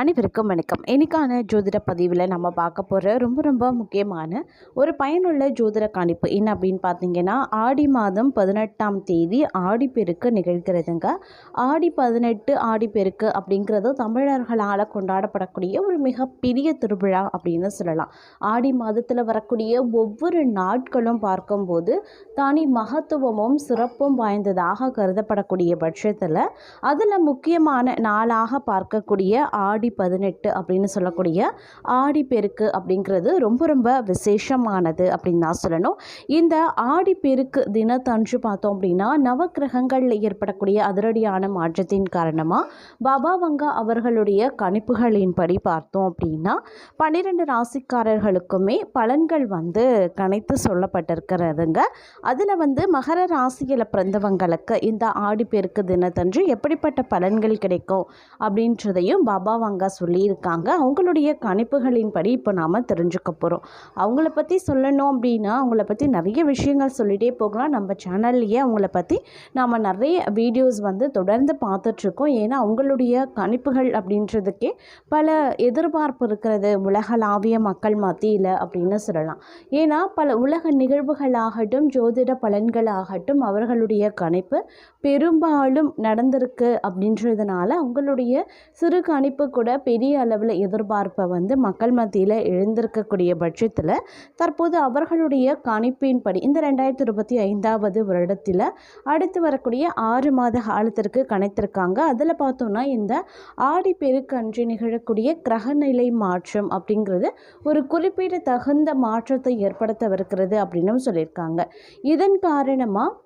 அனைவருக்கும் வணக்கம். இன்னைக்கான ஜோதிட பதிவில் நம்ம பார்க்க போகிற ரொம்ப ரொம்ப முக்கியமான ஒரு பயனுள்ள ஜோதிட கணிப்பு என்ன அப்படின்னு பார்த்தீங்கன்னா ஆடி மாதம் பதினெட்டாம் தேதி ஆடிப்பெருக்கு நிகழ்கிறதுங்க. ஆடி பதினெட்டு ஆடிப்பெருக்கு அப்படிங்கிறது தமிழர்களால் கொண்டாடப்படக்கூடிய ஒரு மிகப்பெரிய திருவிழா அப்படின்னு சொல்லலாம். ஆடி மாதத்தில் வரக்கூடிய ஒவ்வொரு நாட்களும் பார்க்கும்போது தனி மகத்துவமும் சிறப்பும் வாய்ந்ததாக கருதப்படக்கூடிய பட்சத்தில் அதில் முக்கியமான நாளாக பார்க்கக்கூடிய ஆடி பதினெட்டு அப்படின்னு சொல்லக்கூடிய ஆடி பெருக்கு அப்படிங்கிறது ரொம்ப ரொம்ப விசேஷமானது அப்படின்னு தான் சொல்லணும். இந்த ஆடி பெருக்கு தினத்தன்று பார்த்தோம் அப்படின்னா நவக்கிரகங்களில் ஏற்படக்கூடிய அதிரடியான மாற்றத்தின் காரணமாக பாபா வங்கா அவர்களுடைய கணிப்புகளின்படி பார்த்தோம் அப்படின்னா பன்னிரெண்டு ராசிக்காரர்களுக்குமே பலன்கள் வந்து கணித்து சொல்லப்பட்டிருக்கிறதுங்க. அதில் வந்து மகர ராசியில் பிறந்தவங்களுக்கு இந்த ஆடிப்பெருக்கு தினத்தன்று எப்படிப்பட்ட பலன்கள் கிடைக்கும் அப்படின்றதையும் பாபா வங்கா சொல்லியிருக்காங்க. அவங்களுடைய கணிப்புகளின்படி இப்போ நாம் தெரிஞ்சுக்க போகிறோம் அவங்கள பற்றி சொல்லணும் அப்படின்னா அவங்கள பற்றி நிறைய விஷயங்கள் சொல்லிகிட்டே போகலாம். நம்ம சேனல்லையே அவங்கள பற்றி நாம் நிறைய வீடியோஸ் வந்து தொடர்ந்து பார்த்துட்ருக்கோம். ஏன்னா அவங்களுடைய கணிப்புகள் அப்படின்றதுக்கே பல எதிர்பார்ப்பு இருக்கிறது. உலகளாவிய மக்கள் மத்தியில் அப்படின்னு சொல்லலாம். ஏன்னா பல உலக நிகழ்வுகளாகட்டும் ஜோதிட பலன்களாகட்டும் அவர்களுடைய கணிப்பு பெரும்பாலும் நடந்திருக்கு அப்படின்றதுனால அவங்களுடைய சிறு கணிப்பு கூட பெரிய அளவில் எதிர்பார்ப்பை வந்து மக்கள் மத்தியில் எழுந்திருக்கக்கூடிய பட்சத்தில் தற்போது அவர்களுடைய கணிப்பின்படி இந்த ரெண்டாயிரத்தி இருபத்தி ஐந்தாவது வருடத்தில் அடுத்து வரக்கூடிய ஆறு மாத காலத்திற்கு கணித்திருக்காங்க. அதில் பார்த்தோன்னா இந்த ஆடி பெருக்கன்று நிகழக்கூடிய கிரகநிலை மாற்றம் அப்படிங்கிறது ஒரு குறிப்பிடத்தகுந்த மாற்றத்தை ஏற்படுத்தவிருக்கிறது அப்படின்னும் சொல்லியிருக்காங்க. இதன் காரணமாக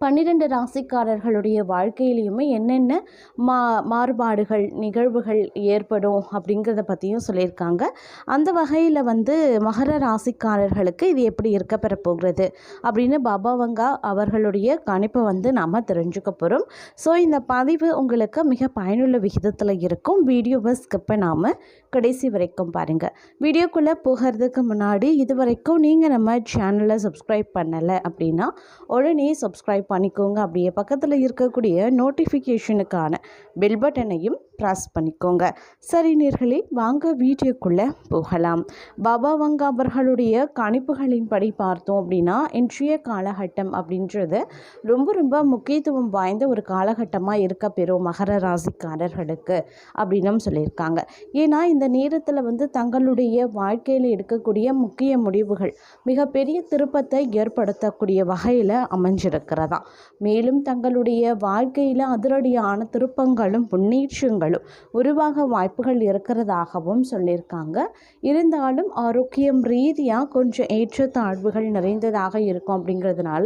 பன்னிரெண்டு ராசிக்காரர்களுடைய வாழ்க்கையிலையுமே என்னென்ன மா மாறுபாடுகள் நிகழ்வுகள் ஏற்படும் அப்படிங்கிறத பற்றியும் சொல்லியிருக்காங்க. அந்த வகையில் வந்து மகர ராசிக்காரர்களுக்கு இது எப்படி இருக்க பெற போகிறது அப்படின்னு பாபாவங்கா அவர்களுடைய கணிப்பை வந்து நாம் தெரிஞ்சுக்க போகிறோம் ஸோ இந்த பதிவு உங்களுக்கு மிக பயனுள்ள விகிதத்தில் இருக்கும். வீடியோவை ஸ்கிப் நாம் கடைசி வரைக்கும் பாருங்கள் வீடியோக்குள்ளே போகிறதுக்கு முன்னாடி இது வரைக்கும் நீங்கள் நம்ம சேனலை சப்ஸ்கிரைப் பண்ணலை அப்படின்னா உடனே சப்ஸ்கிரைப் பண்ணிக்கோங்க அப்படியே பக்கத்தில் இருக்கக்கூடிய நோட்டிஃபிகேஷனுக்கான பெல் பட்டனையும் ப்ரெஸ் பண்ணிக்கோங்க. சரி நேர்களே வாங்க வீடியோக்குள்ளே போகலாம். பாபா வங்கா அவர்களுடைய கணிப்புகளின்படி பார்த்தோம் அப்படின்னா இன்றைய காலகட்டம் அப்படின்றது ரொம்ப ரொம்ப முக்கியத்துவம் வாய்ந்த ஒரு காலகட்டமாக இருக்க பெறும் மகர ராசிக்காரர்களுக்கு அப்படின்னும் சொல்லியிருக்காங்க. ஏன்னா இந்த நேரத்தில் வந்து தங்களுடைய வாழ்க்கையில் எடுக்கக்கூடிய முக்கிய முடிவுகள் மிகப்பெரிய திருப்பத்தை ஏற்படுத்தக்கூடிய வகையில் அமைஞ்சிருக்கிறதா. மேலும் தங்களுடைய வாழ்க்கையில் அதிரடியான திருப்பங்களும் முன்னேற்றங்களும் உருவாக வாய்ப்புகள் இருக்கிறதாகவும் சொல்லியிருக்காங்க. இருந்தாலும் ஆரோக்கியம் ரீதியாக கொஞ்சம் ஏற்றத்தாழ்வுகள் நிறைந்ததாக இருக்கும் அப்படிங்கிறதுனால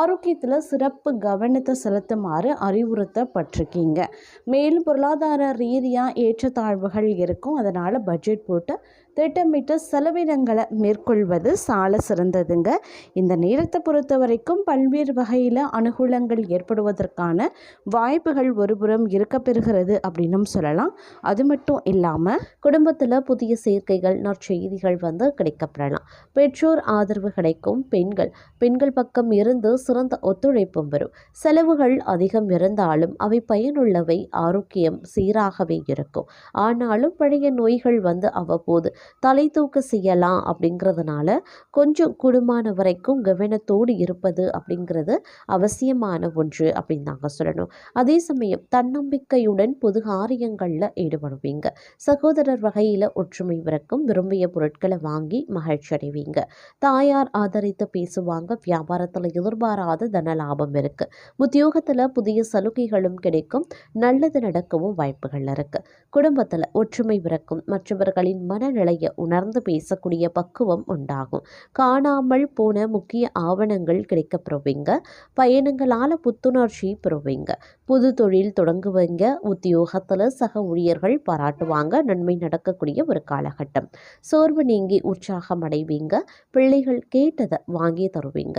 ஆரோக்கியத்தில் சிறப்பு கவனத்தை செலுத்துமாறு அறிவுறுத்தப்பட்டிருக்கீங்க. மேலும் பொருளாதார ரீதியாக ஏற்றத்தாழ்வுகள் இருக்கும். அதனால் பட்ஜெட் போட்டு திட்டமிட்டு செலவினங்களை மேற்கொள்வது சால சிறந்ததுங்க. இந்த நேரத்தை பொறுத்த வரைக்கும் பல்வேறு வகையில் அனுகூலங்கள் ஏற்படுவதற்கான வாய்ப்புகள் ஒருபுறம் இருக்கப்பெறுகிறது அப்படின்னும் சொல்லலாம். அது மட்டும் இல்லாமல் குடும்பத்தில் புதிய சேர்க்கைகள் நற்செய்திகள் வந்து கிடைக்கப்படலாம். பெற்றோர் ஆதரவு கிடைக்கும். பெண்கள் பெண்கள் பக்கம் இருந்து சிறந்த ஒத்துழைப்பும் வரும். செலவுகள் அதிகம் இருந்தாலும் அவை பயனுள்ளவை ஆரோக்கியம் சீராகவே இருக்கும். ஆனாலும் பழைய நோய்கள் வந்து அவ்வப்போது தலை தூக்க செய்யலாம் அப்படிங்கிறதுனால கொஞ்சம் கூடுமான வரைக்கும் கவனத்தோடு இருப்பது அப்படிங்கிறது அவசியமான ஒன்று அப்படின்னு நாங்கள் சொல்லணும். அதே சமயம் தன்னம்பிக்கையுடன் பொது காரியங்களில் ஈடுபடுவீங்க. சகோதரர் வகையில் ஒற்றுமை பிறக்கும் விரும்பிய பொருட்களை வாங்கி மகிழ்ச்சி அடைவீங்க. தாயார் ஆதரித்து பேசுவாங்க வியாபாரத்தில் எதிர்பாராத தன லாபம் இருக்கு. உத்தியோகத்தில் புதிய சலுகைகளும் கிடைக்கும் நல்லது நடக்கவும் வாய்ப்புகள் இருக்கு. குடும்பத்தில் ஒற்றுமை பிறக்கும் மற்றவர்களின் மனநிலையை உணர்ந்து பேசக்கூடிய பக்குவம் உண்டாகும். காணாமல் போன முக்கிய ஆவணங்கள் கிடைக்கப்பெறுவீங்க பயணங்களால் புத்துணர்ச்சி பெறுவீங்க. புது தொழில் தொடங்குவீங்க உத்தியோகத்தில் சக ஊழியர்கள் பாராட்டுவாங்க. நன்மை நடக்கக்கூடிய ஒரு காலகட்டம். சோர்வு நீங்கி உற்சாகம் அடைவீங்க. பிள்ளைகள் கேட்டதை வாங்கி தருவீங்க.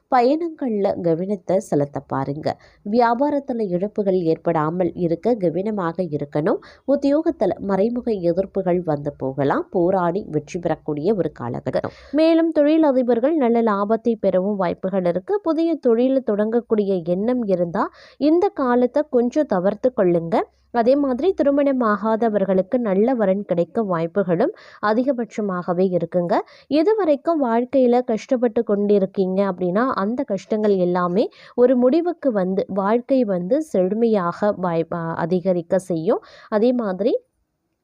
பயணங்களில் கவனத்தை செலுத்த பாருங்க. வியாபாரத்தில் இழப்புகள் ஏற்படாமல் இருக்க கவனமாக இருக்கணும். உத்தியோகத்தில் மறைமுக எதிர்ப்புகள் வந்து போகலாம். போராடி வெற்றி பெறக்கூடிய ஒரு காலகட்டம். மேலும் தொழில் அதிபர்கள் நல்ல லாபத்தை பெறவும் வாய்ப்புகள் இருக்கு. புதிய தொழில் தொடங்கக்கூடிய எண்ணம் இருந்தால் இந்த காலத்தை கொஞ்சம் தவிர்த்து கொள்ளுங்க. அதே மாதிரி திருமணம் ஆகாதவர்களுக்கு நல்ல வரன் கிடைக்க வாய்ப்புகளும் அதிகபட்சமாகவே இருக்குங்க. இது வரைக்கும் வாழ்க்கையில் கஷ்டப்பட்டு கொண்டிருக்கீங்க அப்படின்னா அந்த கஷ்டங்கள் எல்லாமே ஒரு முடிவுக்கு வந்து வாழ்க்கை வந்து செழுமையாக வாய் அதிகரிக்க செய்யும். அதே மாதிரி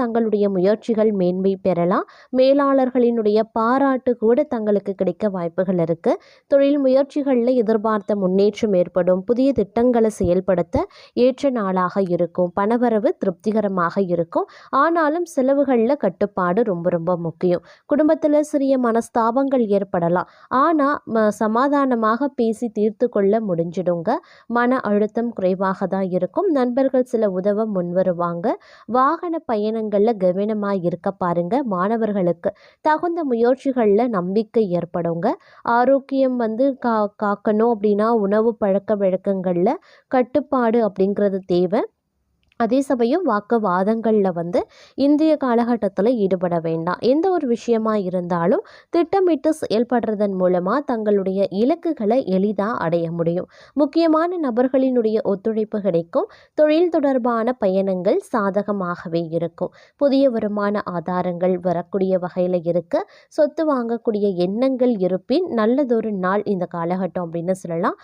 தங்களுடைய முயற்சிகள் மேன்மை பெறலாம். மேலாளர்களினுடைய பாராட்டு கூட தங்களுக்கு கிடைக்க வாய்ப்புகள் இருக்குது தொழில் முயற்சிகளில் எதிர்பார்த்த முன்னேற்றம் ஏற்படும். புதிய திட்டங்களை செயல்படுத்த ஏற்ற நாளாக இருக்கும். பணவரவு திருப்திகரமாக இருக்கும். ஆனாலும் செலவுகளில் கட்டுப்பாடு ரொம்ப ரொம்ப முக்கியம். குடும்பத்தில் சிறிய மனஸ்தாபங்கள் ஏற்படலாம். ஆனால் சமாதானமாக பேசி தீர்த்து கொள்ள முடிஞ்சிடுங்க. மன அழுத்தம் குறைவாக தான் இருக்கும். நண்பர்கள் சில உதவ முன்வருவாங்க. வாகன பயன் பயணங்களில் கவனமாக இருக்க பாருங்க. மாணவர்களுக்கு தகுந்த முயற்சிகளில் நம்பிக்கை ஏற்படுங்க. ஆரோக்கியம் வந்து கா காக்கணும் அப்படின்னா உணவு பழக்க வழக்கங்களில் கட்டுப்பாடு அப்படிங்கிறது தேவை. அதே சமயம் வாக்குவாதங்களில் வந்து இந்திய காலகட்டத்தில் ஈடுபட வேண்டாம். எந்த ஒரு விஷயமா இருந்தாலும் திட்டமிட்டு செயல்படுறதன் மூலமாக தங்களுடைய இலக்குகளை எளிதாக அடைய முடியும். முக்கியமான நபர்களினுடைய ஒத்துழைப்பு கிடைக்கும். தொழில் தொடர்பான பயணங்கள் சாதகமாகவே இருக்கும். புதிய வருமான ஆதாரங்கள் வரக்கூடிய வகையில் இருக்க. சொத்து வாங்கக்கூடிய எண்ணங்கள் இருப்பின் நல்லதொரு நாள் இந்த காலகட்டம் அப்படின்னு சொல்லலாம்.